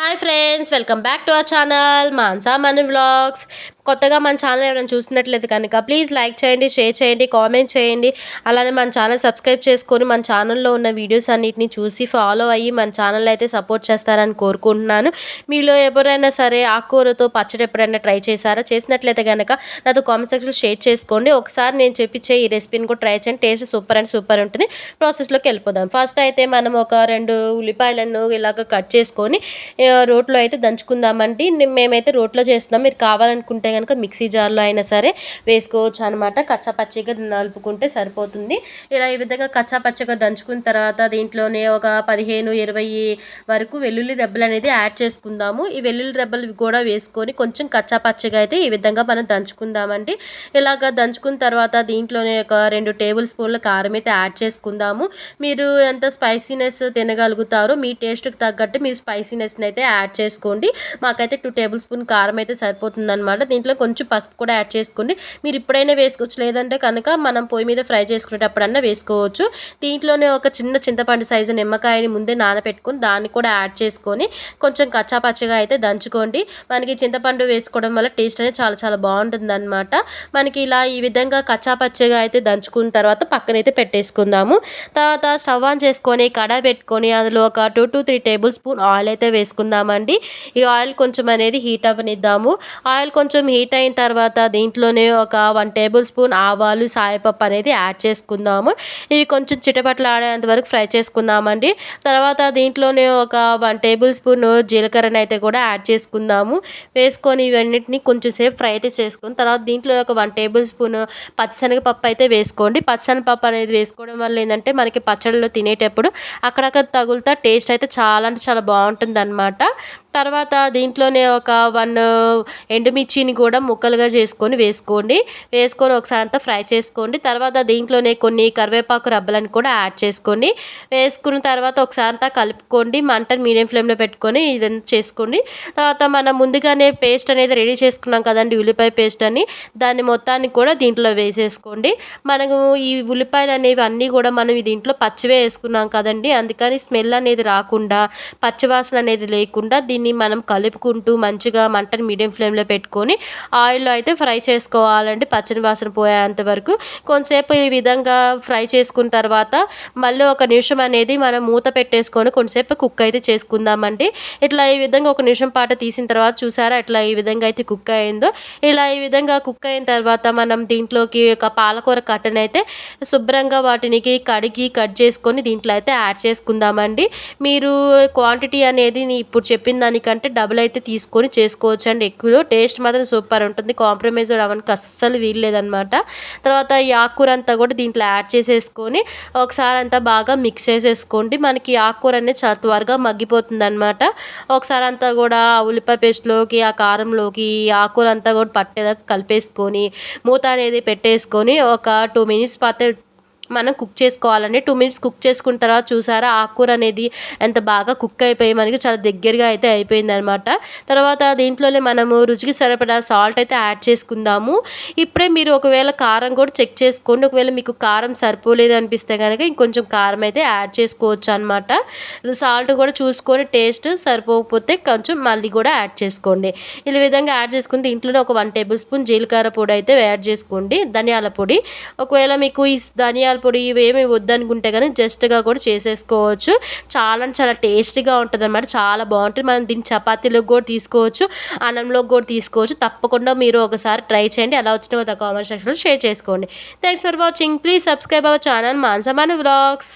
Hi friends, welcome back to our channel Mansa Manu Vlogs. కొత్తగా మన channel ఎవరైనా చూసినట్లయితే కనుక ప్లీజ్ లైక్ చేయండి షేర్ చేయండి కామెంట్ చేయండి అలానే మన ఛానల్ సబ్స్క్రైబ్ చేసుకొని మన ఛానల్లో ఉన్న వీడియోస్ అన్నిటిని చూసి ఫాలో అయ్యి మన ఛానల్ అయితే సపోర్ట్ చేస్తారని కోరుకుంటున్నాను మీలో ఎవరైనా సరే ఆకుకూరతో పచ్చడి ఎప్పుడైనా ట్రై చేశారా చేసినట్లయితే కనుక నాతో కామెంట్ సెక్షన్ షేర్ చేసుకోండి ఒకసారి నేను చెప్పించే ఈ రెసిపీని కూడా ట్రై చేయండి టేస్ట్ సూపర్ అండ్ సూపర్ ఉంటుంది ప్రాసెస్లోకి వెళ్ళిపోదాం ఫస్ట్ అయితే మనం ఒక రెండు ఉల్లిపాయలను ఇలాగ కట్ చేసుకొని రోట్లో అయితే దంచుకుందామండి మేమైతే రోట్లో చేస్తున్నాం మీరు కావాలనుకుంటే కనుక మిక్సీ జార్లో అయినా సరే వేసుకోవచ్చు అనమాట కచ్చాపచ్చిగా నలుపుకుంటే సరిపోతుంది ఇలా ఈ విధంగా కచ్చాపచ్చిగా దంచుకున్న తర్వాత దీంట్లోనే ఒక పదిహేను ఇరవై వరకు వెల్లుల్లి రెబ్బలు అనేది యాడ్ చేసుకుందాము ఈ వెల్లుల్లి రెబ్బలు కూడా వేసుకొని కొంచెం కచ్చాపచ్చిగా అయితే ఈ విధంగా మనం దంచుకుందామండి ఇలాగ దంచుకున్న తర్వాత దీంట్లోనే ఒక రెండు టేబుల్ స్పూన్ల కారం అయితే యాడ్ చేసుకుందాము మీరు ఎంత స్పైసీనెస్ తినగలుగుతారో మీ టేస్ట్కి తగ్గట్టు మీ స్పైసీనెస్ని అయితే యాడ్ చేసుకోండి మాకైతే టూ టేబుల్ స్పూన్ కారం అయితే సరిపోతుంది అనమాట దీంట్లో దీంట్లో కొంచెం పసుపు కూడా యాడ్ చేసుకోండి మీరు ఇప్పుడైనా వేసుకోవచ్చు లేదంటే కనుక మనం పొయ్యి మీద ఫ్రై చేసుకునేటప్పుడన్నా వేసుకోవచ్చు దీంట్లోనే ఒక చిన్న చింతపండు సైజు నిమ్మకాయని ముందే నానపెట్టుకుని దాన్ని కూడా యాడ్ చేసుకొని కొంచెం కచ్చాపచ్చగా అయితే దంచుకోండి మనకి చింతపండు వేసుకోవడం వల్ల టేస్ట్ అనేది చాలా చాలా బాగుంటుంది అనమాట మనకి ఇలా ఈ విధంగా కచ్చాపచ్చగా అయితే దంచుకున్న తర్వాత పక్కనైతే పెట్టేసుకుందాము తర్వాత స్టవ్ ఆన్ చేసుకొని కడ పెట్టుకొని అందులో ఒక two two three tablespoon oil అయితే వేసుకుందామండి ఈ ఆయిల్ కొంచెం అనేది హీట్ అవ్వనిద్దాము ఆయిల్ కొంచెం హీట్ అయిన తర్వాత దీంట్లోనే ఒక వన్ టేబుల్ స్పూన్ ఆవాలు సాయపప్పు అనేది యాడ్ చేసుకుందాము ఇవి కొంచెం చిటపట్లు ఆడేంత వరకు ఫ్రై చేసుకుందామండి తర్వాత దీంట్లోనే ఒక వన్ టేబుల్ స్పూన్ జీలకర్రని అయితే కూడా యాడ్ చేసుకుందాము వేసుకొని ఇవన్నిటిని కొంచెం సేపు ఫ్రై అయితే చేసుకుని తర్వాత దీంట్లో ఒక వన్ టేబుల్ స్పూన్ పచ్చిశనగపప్పు అయితే వేసుకోండి పచ్చిశనగపప్పు అనేది వేసుకోవడం వల్ల ఏంటంటే మనకి పచ్చడిలో తినేటప్పుడు అక్కడక్కడ తగులుతా టేస్ట్ అయితే చాలా అంటే చాలా బాగుంటుంది అనమాట తర్వాత దీంట్లోనే ఒక వన్ ఎండుమిర్చిని కూడా ముక్కలుగా చేసుకొని వేసుకోండి వేసుకొని ఒకసారి అంతా ఫ్రై చేసుకోండి తర్వాత దీంట్లోనే కొన్ని కరివేపాకు రబ్బలను కూడా యాడ్ చేసుకోండి వేసుకున్న తర్వాత ఒకసారి అంతా కలుపుకోండి మంటను మీడియం ఫ్లేమ్లో పెట్టుకొని ఇదంతా చేసుకోండి తర్వాత మనం ముందుగానే పేస్ట్ అనేది రెడీ చేసుకున్నాం కదండి ఉల్లిపాయ పేస్ట్ అని దాన్ని మొత్తాన్ని కూడా దీంట్లో వేసేసుకోండి మనము ఈ ఉల్లిపాయలు అనేవి అన్నీ కూడా మనం దీంట్లో పచ్చివే వేసుకున్నాం కదండి అందుకని స్మెల్ అనేది రాకుండా పచ్చివాసన అనేది లేకుండా దీన్ని అన్నీ మనం కలుపుకుంటూ మంచిగా మంటను మీడియం ఫ్లేమ్లో పెట్టుకొని ఆయిల్లో అయితే ఫ్రై చేసుకోవాలండి పచ్చని వాసన పోయేంత వరకు కొంతసేపు ఈ విధంగా ఫ్రై చేసుకున్న తర్వాత మళ్ళీ ఒక నిమిషం అనేది మనం మూత పెట్టేసుకొని కొంతసేపు కుక్ అయితే చేసుకుందామండి ఇట్లా ఈ విధంగా ఒక నిమిషం పాట తీసిన తర్వాత చూసారా ఇట్లా ఈ విధంగా అయితే కుక్ అయిందో ఇలా ఈ విధంగా కుక్ అయిన తర్వాత మనం దీంట్లోకి ఒక పాలకూర కట్టను అయితే శుభ్రంగా వాటిని కడిగి కట్ చేసుకొని దీంట్లో అయితే యాడ్ చేసుకుందామండి మీరు క్వాంటిటీ అనేది ఇప్పుడు చెప్పిన దానికి దానికంటే డబుల్ అయితే తీసుకొని చేసుకోవచ్చు అండి ఎక్కువ టేస్ట్ మాత్రం సూపర్ ఉంటుంది కాంప్రమైజ్ అవ్వడానికి అస్సలు వీల్లేదనమాట తర్వాత ఈ ఆకుకూర అంతా కూడా దీంట్లో యాడ్ చేసేసుకొని ఒకసారి అంతా బాగా మిక్స్ చేసేసుకోండి మనకి ఆకుకూర అనేది చాలా త్వరగా మగ్గిపోతుంది అనమాట ఒకసారి అంతా కూడా ఉల్లిపాయ పేస్ట్లోకి ఆ కారంలోకి ఆకుకూర అంతా కూడా పట్టేలా కలిపేసుకొని మూత అనేది పెట్టేసుకొని ఒక టూ మినిట్స్ పాత మనం కుక్ చేసుకోవాలండి టూ మినిట్స్ కుక్ చేసుకున్న తర్వాత చూసారా ఆకుకూర అనేది ఎంత బాగా కుక్ అయిపోయి మనకి చాలా దగ్గరగా అయితే అయిపోయింది అనమాట తర్వాత దీంట్లోనే మనము రుచికి సరిపడా సాల్ట్ అయితే యాడ్ చేసుకుందాము ఇప్పుడే మీరు ఒకవేళ కారం కూడా చెక్ చేసుకోండి ఒకవేళ మీకు కారం సరిపోలేదు అనిపిస్తే కనుక ఇంకొంచెం కారం అయితే యాడ్ చేసుకోవచ్చు అనమాట సాల్ట్ కూడా చూసుకొని టేస్ట్ సరిపోకపోతే కొంచెం మళ్ళీ కూడా యాడ్ చేసుకోండి ఈ విధంగా యాడ్ చేసుకుని దీంట్లోనే ఒక వన్ టేబుల్ స్పూన్ జీలకర్ర పొడి అయితే యాడ్ చేసుకోండి ధనియాల పొడి ఒకవేళ మీకు ఈ ధనియాల మిరియాల పొడి ఇవేమి వద్దనుకుంటే కానీ జస్ట్గా కూడా చేసేసుకోవచ్చు చాలా చాలా టేస్టీగా ఉంటుంది అన్నమాట చాలా బాగుంటుంది మనం దీన్ని చపాతీలోకి కూడా తీసుకోవచ్చు అన్నంలోకి కూడా తీసుకోవచ్చు తప్పకుండా మీరు ఒకసారి ట్రై చేయండి ఎలా వచ్చినా కామెంట్ సెక్షన్లో షేర్ చేసుకోండి thanks for watching please subscribe our channel మాన్సమాన్ vlogs